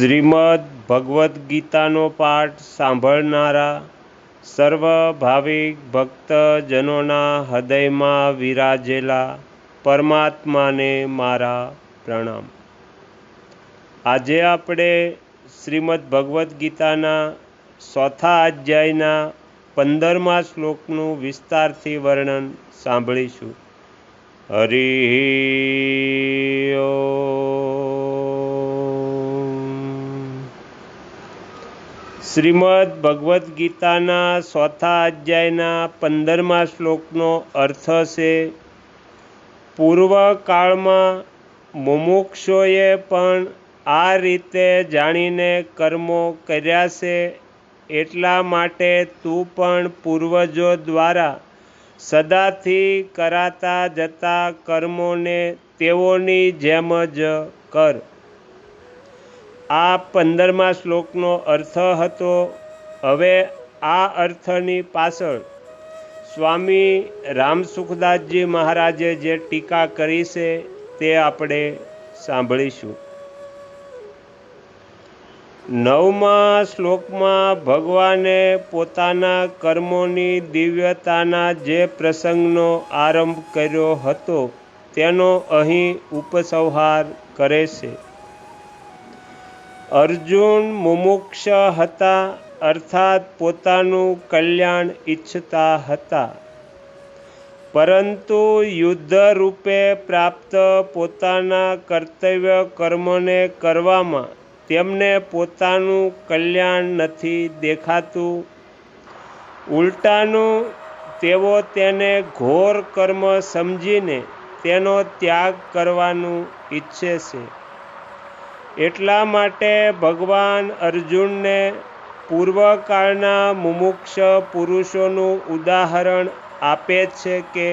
શ્રીમદ્ ભગવદ્ ગીતાનો પાઠ સાંભળનારા સર્વ ભાવિક ભક્તજનોના હૃદયમાં વિરાજેલા પરમાત્માને મારા પ્રણામ. આજે આપણે શ્રીમદ્ ભગવદ્ ગીતાના ચોથા અધ્યાયના પંદરમા શ્લોકનું વિસ્તારથી વર્ણન સાંભળીશું. હરિ શ્રીમદ્ ભગવદ્ ગીતાના ચોથા અધ્યાયના પંદરમા શ્લોકનો અર્થ છે, પૂર્વકાળમાં મુમુક્ષોએ પણ આ રીતે જાણીને કર્મો કર્યા છે, એટલા માટે તું પણ પૂર્વજો દ્વારા સદાથી કરાતા જતા કર્મોને તેઓની જેમ જ કર. આ પંદરમા શ્લોકનો અર્થ હતો, હવે આ અર્થની પાછળ સ્વામી રામસુખદાસજી મહારાજે જે ટીકા કરી છે તે આપણે સાંભળીશું. નવમા શ્લોકમાં ભગવાને પોતાના કર્મોની દિવ્યતાના જે પ્રસંગનો આરંભ કર્યો હતો, તેનો અહીં ઉપસંહાર કરે છે. અર્જુન મુમુક્ષ હતા, અર્થાત પોતાનું કલ્યાણ ઈચ્છતા હતા. પરંતુ યુદ્ધ રૂપે પ્રાપ્ત પોતાના કર્તવ્ય કર્મને કરવામાં તેમને પોતાનું કલ્યાણ નથી દેખાતું. ઉલટાનું, તેઓ તેને ઘોર કર્મ સમજીને તેનો ત્યાગ કરવાનું ઈચ્છે છે. એટલા માટે ભગવાન અર્જુનને પૂર્વકાળના મુમુક્ષ પુરુષોનું ઉદાહરણ આપે છે કે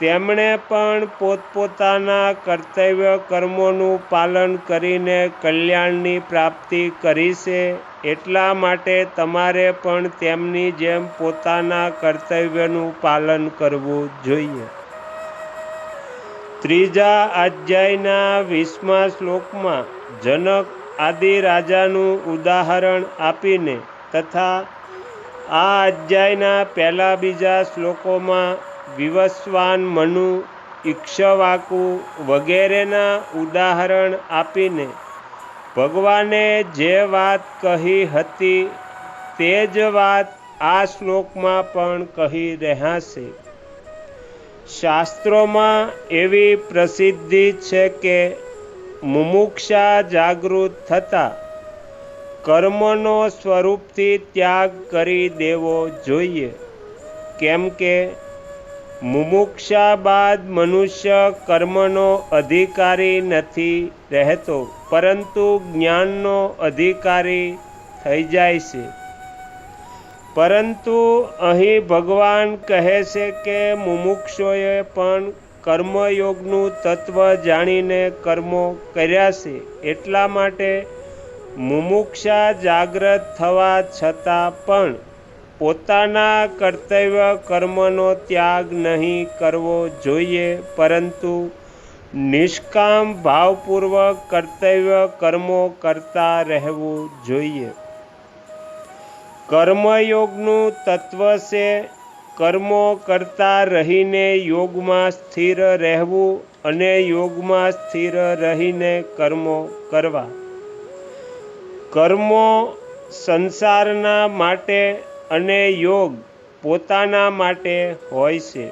તેમણે પણ પોતપોતાના કર્તવ્ય કર્મોનું પાલન કરીને કલ્યાણની પ્રાપ્તિ કરી છે. એટલા માટે તમારે પણ તેમની જેમ પોતાના કર્તવ્યનું પાલન કરવું જોઈએ. ત્રીજા અધ્યાયના વીસમા શ્લોકમાં જનક આદિ રાજાનું ઉદાહરણ આપીને તથા આ અધ્યાયના પહેલા બીજા શ્લોકોમાં વિવસ્વાન મનુ, ઈક્ષવાકુ વગેરેના ઉદાહરણ આપીને ભગવાને જે વાત કહી હતી તે જ વાત આ શ્લોકમાં પણ કહી રહ્યા છે શાસ્ત્રોમાં એવી પ્રસિદ્ધિ છે કે મુમુક્ષા જાગૃત થતાં કર્મનો સ્વરૂપથી ત્યાગ કરી દેવો જોઈએ. કેમ કે મુમુક્ષા બાદ મનુષ્ય કર્મનો અધિકારી નથી રહેતો, પરંતુ જ્ઞાનનો અધિકારી થઈ જાય છે. પરંતુ અહીં ભગવાન કહે છે કે મુમુક્ષોએ પણ કર્મયોગનું તત્વ જાણીને કર્મો કર્યા છે, એટલા માટે મુમુક્ષા જાગ્રત થવા છતાં પણ પોતાના કર્તવ્ય કર્મનો ત્યાગ નહીં કરવો જોઈએ, પરંતુ નિષ્કામ ભાવપૂર્વક કર્તવ્ય કર્મો કરતા રહેવું જોઈએ. કર્મયોગનું તત્વ છે કર્મો કરતા રહીને યોગમાં સ્થિર રહેવું અને યોગમાં સ્થિર રહીને કર્મો કરવા. કર્મો સંસારના માટે અને યોગ પોતાના માટે હોય છે.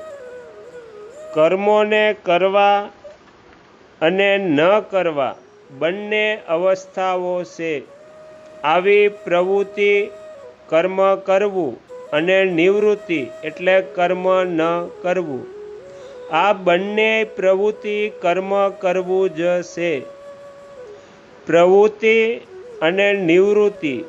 કર્મોને કરવા અને ન કરવા બંને અવસ્થાઓ છે. આવી પ્રવૃત્તિ કર્મ કરવું અને નિવૃત્તિ એટલે કર્મ ન કરવું. આ બંને પ્રવૃત્તિ કર્મ કરવું જ છે. પ્રવૃત્તિ અને નિવૃત્તિ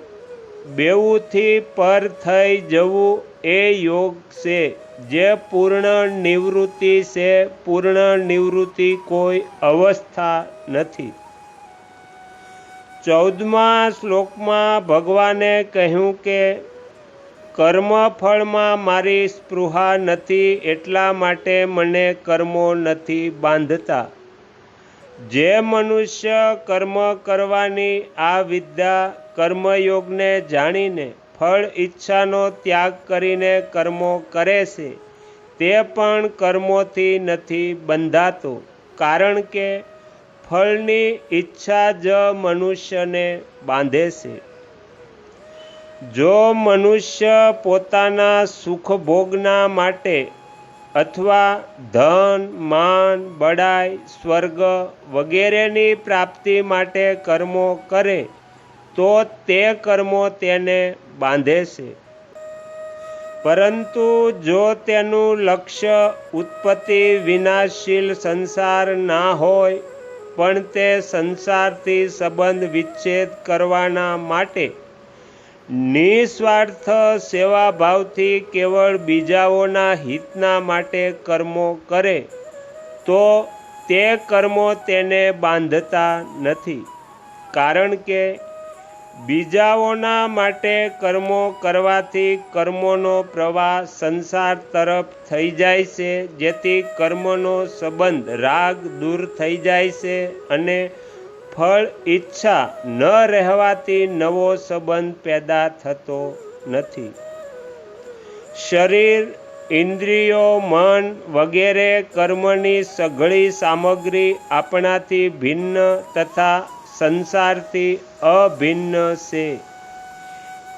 બેઉથી પર થઈ જવું એ યોગ છે. જે પૂર્ણ નિવૃત્તિ છે, પૂર્ણ નિવૃત્તિ કોઈ અવસ્થા નથી. ચૌદમા શ્લોકમાં ભગવાને કહ્યું કે કર્મફળમાં મારી સ્પૃહા નથી એટલા માટે મને કર્મો નથી બાંધતા. જે મનુષ્ય કર્મ કરવાની આ વિદ્યા કર્મયોગને જાણીને ફળ ઈચ્છાનો ત્યાગ કરીને કર્મો કરે છે, તે પણ કર્મોથી નથી બંધાતો. કારણ કે ફળની ઈચ્છા જ મનુષ્યને બાંધે છે. જો મનુષ્ય પોતાના સુખભોગના માટે અથવા ધન, માન, બડાઈ, સ્વર્ગ વગેરેની પ્રાપ્તિ માટે કર્મો કરે, તો તે કર્મો તેને બાંધે છે. પરંતુ જો તેનું લક્ષ્ય ઉત્પત્તિ વિનાશીલ સંસાર ના હોય, પણ તે સંસારથી સંબંધ વિચ્છેદ કરવાના માટે નિસ્વાર્થ સેવાભાવથી કેવળ બીજાઓના હિતના માટે કર્મો કરે, તો તે કર્મો તેને બાંધતા નથી. કારણ કે બીજાઓના માટે કર્મો કરવાથી કર્મોનો પ્રવાહ સંસાર તરફ થઈ જાય છે, જેથી કર્મનો સંબંધ રાગ દૂર થઈ જાય છે અને ફળ ઈચ્છા ન રહેવાથી નવો સંબંધ પેદા થતો નથી. શરીર, ઇન્દ્રિયો, મન વગેરે કર્મની સઘળી સામગ્રી આપણાથી ભિન્ન તથા સંસારથી અભિન્ન છે.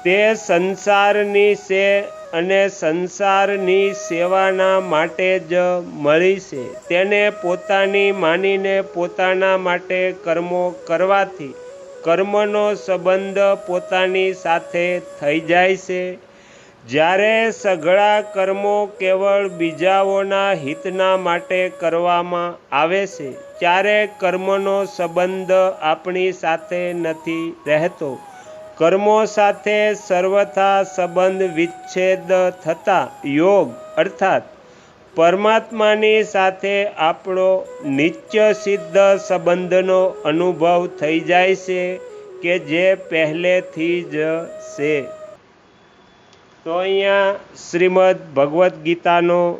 તે સંસારની છે અને સંસારની સેવાના માટે જ મળી છે. તેને પોતાની માનીને પોતાના માટે કર્મો કરવાથી કર્મનો સંબંધ પોતાની સાથે થઈ જાય છે. જ્યારે સઘળા કર્મો કેવળ બીજાઓના હિતના માટે કરવામાં આવે છે, ત્યારે કર્મનો સંબંધ આપણી સાથે નથી રહેતો. કર્મો સાથે સર્વથા સંબંધ વિચ્છેદ થતા યોગ, અર્થાત પરમાત્માની સાથે આપણો નિત્ય સિદ્ધ સંબંધનો અનુભવ થઈ જાય છે કે જે પહેલેથી જ છે. તો અહીંયા શ્રીમદ ભગવદ્ ગીતાનો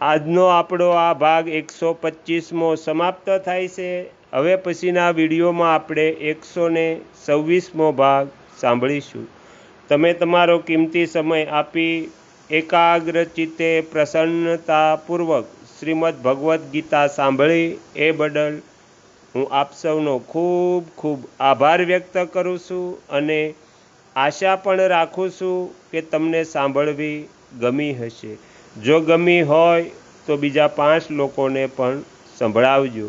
આજનો આપણો આ ભાગ એકસો પચીસમો સમાપ્ત થાય છે. હવે પછીના વિડીયોમાં આપણે એકસો ને છવ્વીસમો ભાગ સાંભળીશું. તમે તમારો કિંમતી સમય આપી એકાગ્ર ચિત્તે પ્રસન્નતાપૂર્વક શ્રીમદ ભગવદ્ ગીતા સાંભળી એ બદલ હું આપ સૌનો ખૂબ ખૂબ આભાર વ્યક્ત કરું છું અને આશા પણ રાખું છું કે તમને સાંભળવી ગમી હશે. જો ગમી હોય તો બીજા પાંચ લોકોને પણ સંભળાવજો.